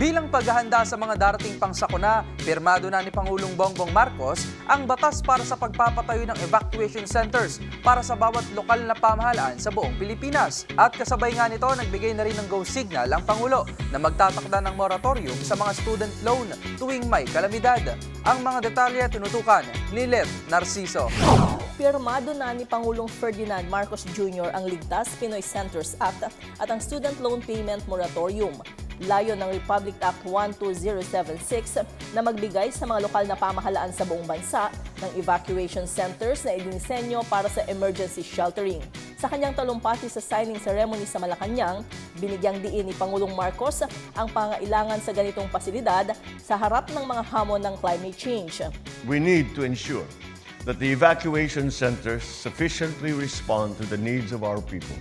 Bilang paghahanda sa mga darating pang sakuna, pirmado na ni Pangulong Bongbong Marcos ang batas para sa pagpapatayo ng evacuation centers para sa bawat lokal na pamahalaan sa buong Pilipinas. At kasabay nga nito, nagbigay na rin ng go signal ang Pangulo na magtatakda ng moratorium sa mga student loan tuwing may kalamidad. Ang mga detalye tinutukan ni Let Narciso. Pirmado na ni Pangulong Ferdinand Marcos Jr. ang Ligtas Pinoy Centers Act at ang Student Loan Payment Moratorium. Layo ng Republic Act 12076 na magbigay sa mga lokal na pamahalaan sa buong bansa ng evacuation centers na idinisenyo para sa emergency sheltering. Sa kanyang talumpati sa signing ceremony sa Malacanang, binigyang diin ni Pangulong Marcos ang pangailangan sa ganitong pasilidad sa harap ng mga hamon ng climate change. We need to ensure that the evacuation centers sufficiently respond to the needs of our people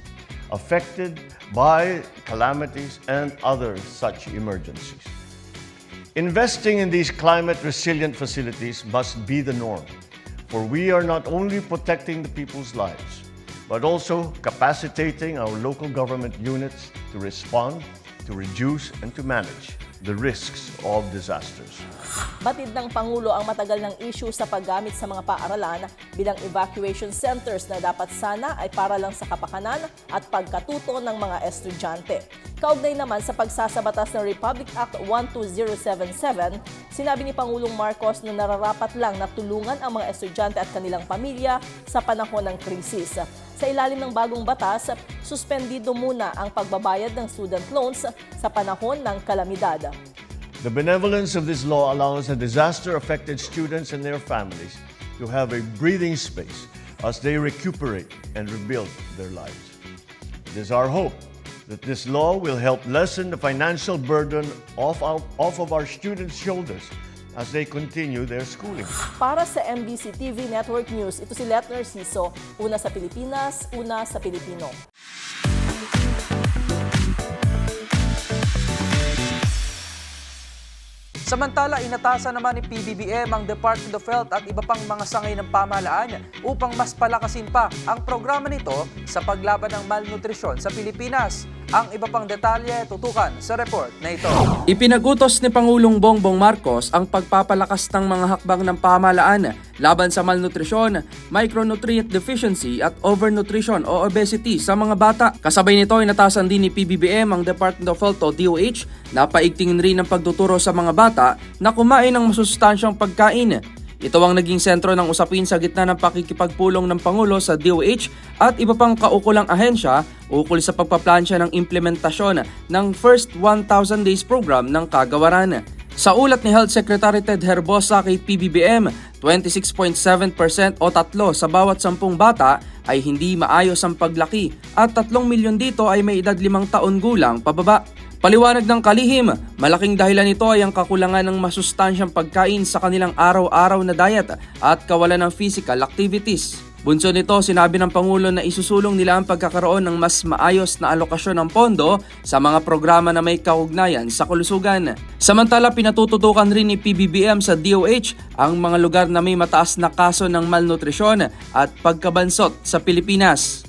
affected by calamities and other such emergencies. Investing in these climate resilient facilities must be the norm, for we are not only protecting the people's lives, but also capacitating our local government units to respond, to reduce, and to manage the risks of disasters. Batid ng Pangulo ang matagal ng issue sa paggamit sa mga paaralan bilang evacuation centers na dapat sana ay para lang sa kapakanan at pagkatuto ng mga estudyante. Kaugnay naman sa pagsasabatas ng Republic Act 12077, sinabi ni Pangulong Marcos na nararapat lang na tulungan ang mga estudyante at kanilang pamilya sa panahon ng krisis. Sa ilalim ng bagong batas, suspendido muna ang pagbabayad ng student loans sa panahon ng kalamidad. The benevolence of this law allows the disaster affected students and their families to have a breathing space as they recuperate and rebuild their lives. It is our hope that this law will help lessen the financial burden off, our, off of our students' shoulders as they continue their schooling. Para sa MBC TV Network News, ito si Let Narciso, una sa Pilipinas, una sa Pilipino. Samantala, inatasan naman ni PBBM ang Department of Health at iba pang mga sangay ng pamahalaan upang mas palakasin pa ang programa nito sa paglaban ng malnutrisyon sa Pilipinas. Ang iba pang detalye tutukan sa report na ito. Ipinagutos ni Pangulong Bongbong Marcos ang pagpapalakas ng mga hakbang ng pamahalaan laban sa malnutrisyon, micronutrient deficiency at overnutrition o obesity sa mga bata. Kasabay nito, inatasan din ni PBBM ang Department of Health o DOH na paigtingin rin ang pagtuturo sa mga bata na kumain ng masustansyang pagkain ito ang naging sentro ng usapin sa gitna ng pakikipagpulong ng Pangulo sa DOH at iba pang kaukulang ahensya ukol sa pagpaplansya ng implementasyon ng First 1,000 Days Program ng Kagawaran. Sa ulat ni Health Secretary Ted Herbosa kay PBBM, 26.7% o tatlo sa bawat sampung bata ay hindi maayos ang paglaki at 3 milyon dito ay may edad limang taon gulang pababa. Paliwanag ng kalihim, malaking dahilan nito ay ang kakulangan ng masustansyang pagkain sa kanilang araw-araw na diet at kawalan ng physical activities. Bunso nito, sinabi ng Pangulo na isusulong nila ang pagkakaroon ng mas maayos na alokasyon ng pondo sa mga programa na may kaugnayan sa kulusugan. Samantala, pinatututukan rin ni PBBM sa DOH ang mga lugar na may mataas na kaso ng malnutrisyon at pagkabansot sa Pilipinas.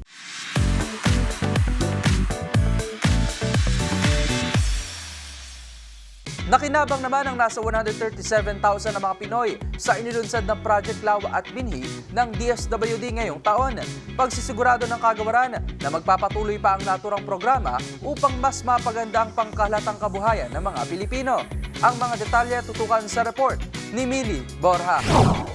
Nakinabang naman ang nasa 137,000 na mga Pinoy sa inilunsad na Project Lawa at Binhi ng DSWD ngayong taon. Pagsisigurado ng kagawaran na magpapatuloy pa ang naturang programa upang mas mapaganda ang pangkalatang kabuhayan ng mga Pilipino. Ang mga detalye tutukan sa report ni Mili Borja.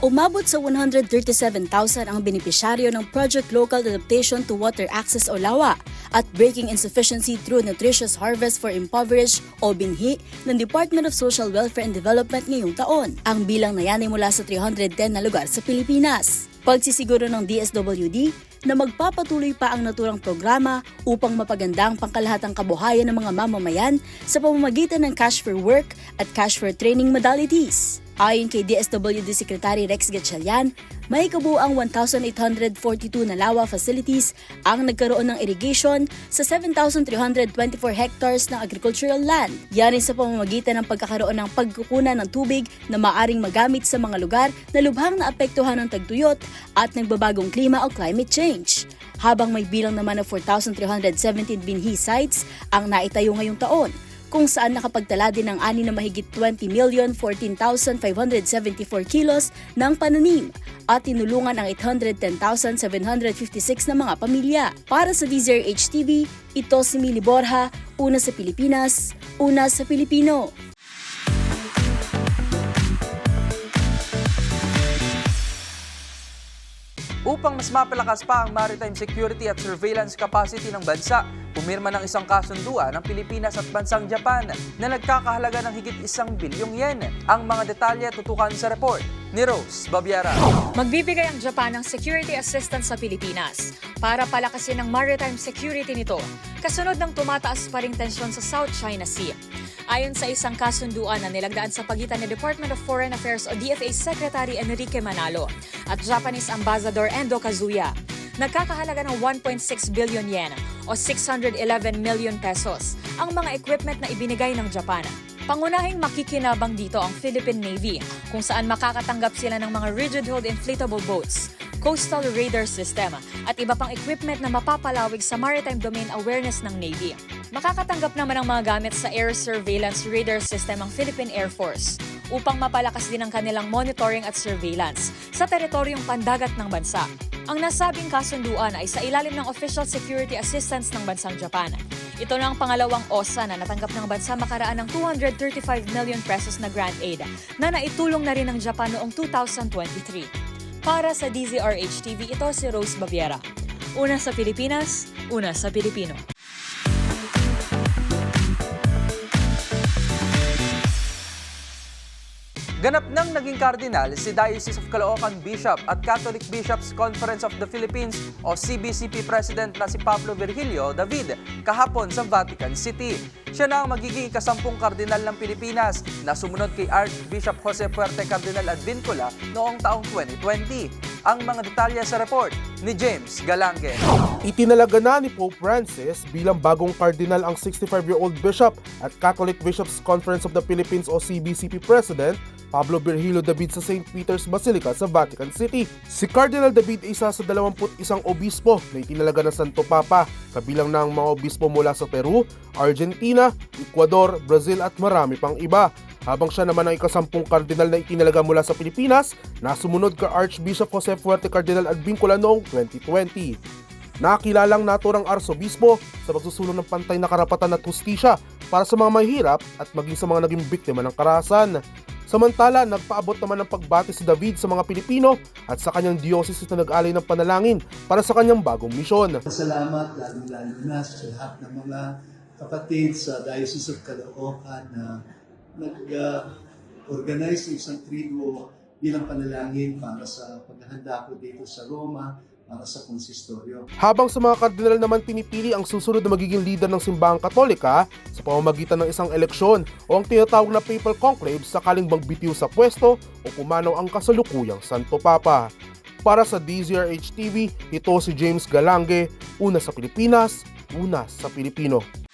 Umabot sa 137,000 ang benepisyaryo ng Project Local Adaptation to Water Access o LAWA at Breaking Insufficiency Through Nutritious Harvest for Impoverished o BINHI ng Department of Social Welfare and Development ngayong taon. Ang bilang na yan ay mula sa 310 na lugar sa Pilipinas. Pagsisiguro ng DSWD na magpapatuloy pa ang naturang programa upang mapaganda ang pangkalahatang kabuhayan ng mga mamamayan sa pamamagitan ng Cash for Work at Cash for Training modalities. Ayon kay DSWD Secretary Rex Gatchalian, may kabuang 1,842 na lawa facilities ang nagkaroon ng irrigation sa 7,324 hectares ng agricultural land. Yan ay sa pamamagitan ng pagkakaroon ng pagkukunan ng tubig na maaring magamit sa mga lugar na lubhang naapektuhan ng tagtuyot at nagbabagong klima o climate change. Habang may bilang naman ng 4,317 binhi sites ang naitayo ngayong taon, kung saan nakapagtala din ng ani na mahigit 20,014,574 kilos ng pananim at tinulungan ang 810,756 na mga pamilya. Para sa DZRH TV, ito si Mili Borja, una sa Pilipinas, una sa Pilipino. Upang mas mapalakas pa ang maritime security at surveillance capacity ng bansa, pumirma ng isang kasunduan ng Pilipinas at bansang Japan na nagkakahalaga ng higit isang bilyong yen. Ang mga detalye tutukan sa report ni Rose Babiara. Magbibigay ang Japan ng security assistance sa Pilipinas para palakasin ang maritime security nito kasunod ng tumataas pa ring tensyon sa South China Sea. Ayon sa isang kasunduan na nilagdaan sa pagitan ni Department of Foreign Affairs o DFA Secretary Enrique Manalo at Japanese Ambassador Endo Kazuya, nagkakahalaga ng 1.6 billion yen o 611 million pesos ang mga equipment na ibinigay ng Japan Pangunahing makikinabang dito ang Philippine Navy kung saan makakatanggap sila ng mga rigid-hulled inflatable boats, coastal radar system at iba pang equipment na mapapalawig sa maritime domain awareness ng Navy. Makakatanggap naman ng mga gamit sa air surveillance radar system ang Philippine Air Force upang mapalakas din ang kanilang monitoring at surveillance sa teritoryong pandagat ng bansa. Ang nasabing kasunduan ay sa ilalim ng Official Security Assistance ng bansang Japan. Ito na ang pangalawang OSA na natanggap ng bansa makaraan ng 235 million pesos na grant aid na naitulong na rin ng Japan noong 2023. Para sa DZRH TV, ito si Rose Baviera. Una sa Pilipinas, una sa Pilipino. Ganap nang naging kardinal si Diocese of Caloocan Bishop at Catholic Bishops Conference of the Philippines o CBCP President na si Pablo Virgilio David kahapon sa Vatican City. Siya na ang magiging ikasampung kardinal ng Pilipinas na sumunod kay Archbishop Jose Puerte Cardinal Advincula noong taong 2020. Ang mga detalye sa report ni James Galange. Itinalaga na ni Pope Francis bilang bagong cardinal ang 65-year-old bishop at Catholic Bishops Conference of the Philippines o CBCP President Pablo Virgilio David sa St. Peter's Basilica sa Vatican City. Si Cardinal David ay isa sa 21 obispo na itinalaga ng Santo Papa, kabilang ng mga obispo mula sa Peru, Argentina, Ecuador, Brazil at marami pang iba. Habang siya naman ang ikasampung kardinal na itinalaga mula sa Pilipinas, na ka Archbishop Jose Fuerte Cardinal Advincula noong 2020. Nakilalang naturang arsobispo sa pagsusulong ng pantay na karapatan at hustisya para sa mga mahihirap at maging sa mga naging biktima ng karahasan. Samantala, nagpaabot naman ng pagbati si David sa mga Pilipino at sa kanyang diocese na nag-alay ng panalangin para sa kanyang bagong misyon. Salamat lalong-lalo na sa lahat ng mga kapatid sa Diocese of Caloocan na nag-organize ng isang triduo bilang panalangin para sa paghahanda ko dito sa Roma para sa konsistoryo. Habang sa mga kardinal naman pinipili ang susunod na magiging leader ng simbahang katolika sa pamamagitan ng isang eleksyon o ang tinatawag na papal conclave sakaling magbitiw sa pwesto o pumanaw ang kasalukuyang Santo Papa. Para sa DZRH TV, ito si James Galange, una sa Pilipinas, una sa Pilipino.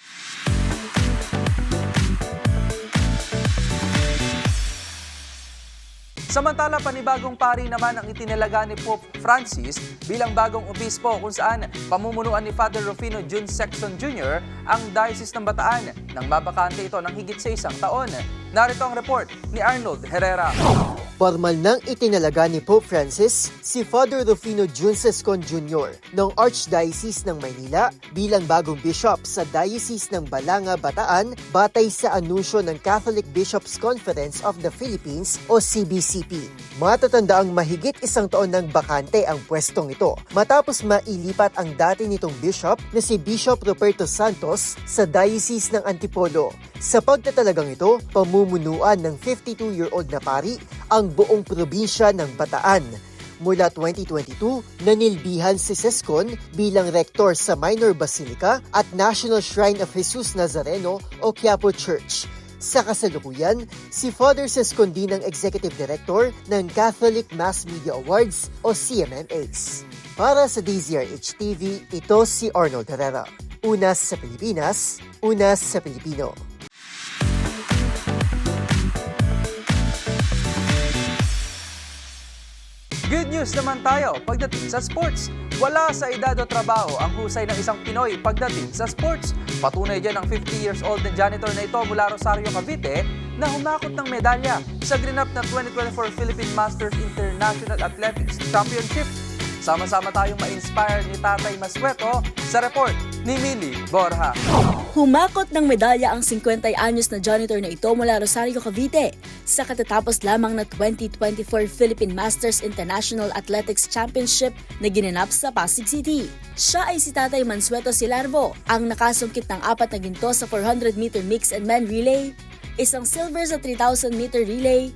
Samantala, panibagong pari naman ang itinalaga ni Pope Francis bilang bagong obispo kung saan pamumunuan ni Father Rufino Jun Sexton Jr. ang Diocese ng Bataan nang mabakante ito ng higit sa isang taon. Narito ang report ni Arnold Herrera. Formal nang itinalaga ni Pope Francis si Father Rufino Juncescon Jr. ng Archdiocese ng Maynila bilang bagong bishop sa Diocese ng Balanga, Bataan batay sa anunsyo ng Catholic Bishops Conference of the Philippines o CBCP. Matatanda ang mahigit isang taon ng bakante ang pwestong ito matapos mailipat ang dati nitong bishop na si Bishop Roberto Santos sa Diocese ng Antipolo. Sa pagtatalagang ito, pamumunuan ng 52-year-old na pari ang buong probinsya ng Bataan. Mula 2022, nanilbihan si Sescon bilang rektor sa Minor Basilica at National Shrine of Jesus Nazareno o Quiapo Church. Sa kasalukuyan, si Father Sescon din ang Executive Director ng Catholic Mass Media Awards o CMMAs. Para sa DZRH TV, ito si Arnold Herrera. Una sa Pilipinas, una sa Pilipino. News naman tayo pagdating sa sports. Wala sa edad o trabaho ang husay ng isang Pinoy pagdating sa sports. Patunay dyan ang 50 years old na janitor na ito mula Rosario, Cavite na humakot ng medalya sa grinap na 2024 Philippine Masters International Athletics Championship. Sama-sama tayong ma-inspire ni Tatay Masweto sa report ni Millie Borja. Humakot ng medalya ang 50 anyos na janitor na ito mula Rosario, Cavite sa katatapos lamang na 2024 Philippine Masters International Athletics Championship na ginanap sa Pasig City. Siya ay si Tatay Mansueto Silarvo, ang nakasungkit ng apat na ginto sa 400-meter mix and men relay, isang silver sa 3,000-meter relay,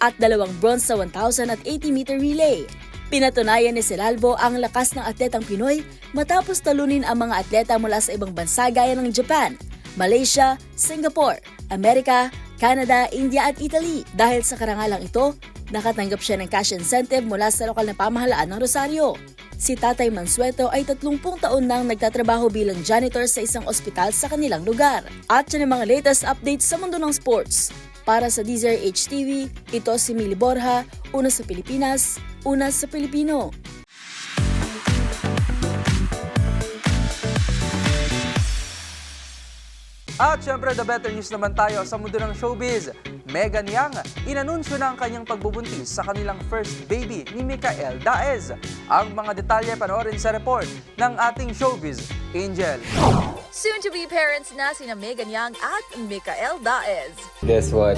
at dalawang bronze sa 1,000 at 80-meter relay. Pinatunayan ni Silalvo ang lakas ng atletang Pinoy matapos talunin ang mga atleta mula sa ibang bansa gaya ng Japan, Malaysia, Singapore, Amerika, Canada, India at Italy. Dahil sa karangalang ito, nakatanggap siya ng cash incentive mula sa lokal na pamahalaan ng Rosario. Si Tatay Mansueto ay 30 taon nang nagtatrabaho bilang janitor sa isang ospital sa kanilang lugar. At yan ang mga latest updates sa mundo ng sports. Para sa DZRH TV, ito si Mili Borja, una sa Pilipinas, una sa Pilipino. At syempre, the better news naman tayo sa mundo ng showbiz. Megan Yang, inanunsyo na ang kanyang pagbubuntis sa kanilang first baby ni Mikael Daez. Ang mga detalye panoorin sa report ng ating showbiz, Angel. Soon-to-be parents na sina Megan Young at Mikael Daez. Guess what?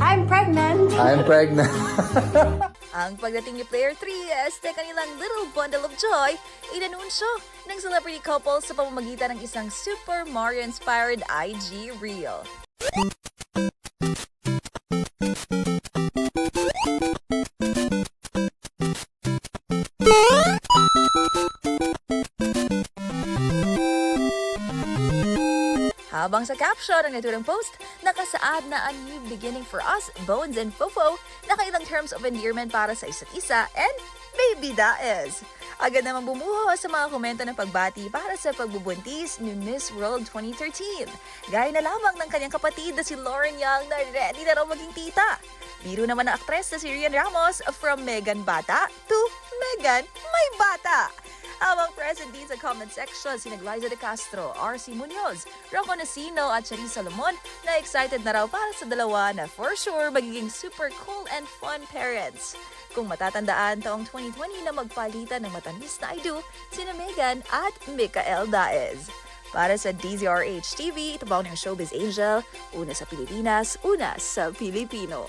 I'm pregnant. I'm pregnant. Ang pagdating ni Player 3 este kanilang little bundle of joy, inanunsyo ng celebrity couple sa pamamagitan ng isang Super Mario-inspired IG reel. Habang sa caption ng naturang post, nakasaad na a new beginning for us, Bones and Fofo, nakailang terms of endearment para sa isa't isa, and Baby Daez. Agad namang bumuho sa mga komento ng pagbati para sa pagbubuntis ni Miss World 2013. Gaya na lamang ng kanyang kapatid na si Lauren Young na ready na raw maging tita. Biro naman ng aktres na si Rian Ramos from Megan Bata to Megan May Bata. Habang present din sa comment section, si Liza de Castro, RC Munoz, Rocco Nasino at Charisse Salomon na excited na raw para sa dalawa na for sure magiging super cool and fun parents. Kung matatandaan taong 2020 na magpalitan ng matamis na I do, sina Megan at Mikael Daez. Para sa DZRH TV, ito ba ng Showbiz Angel, una sa Pilipinas, una sa Pilipino.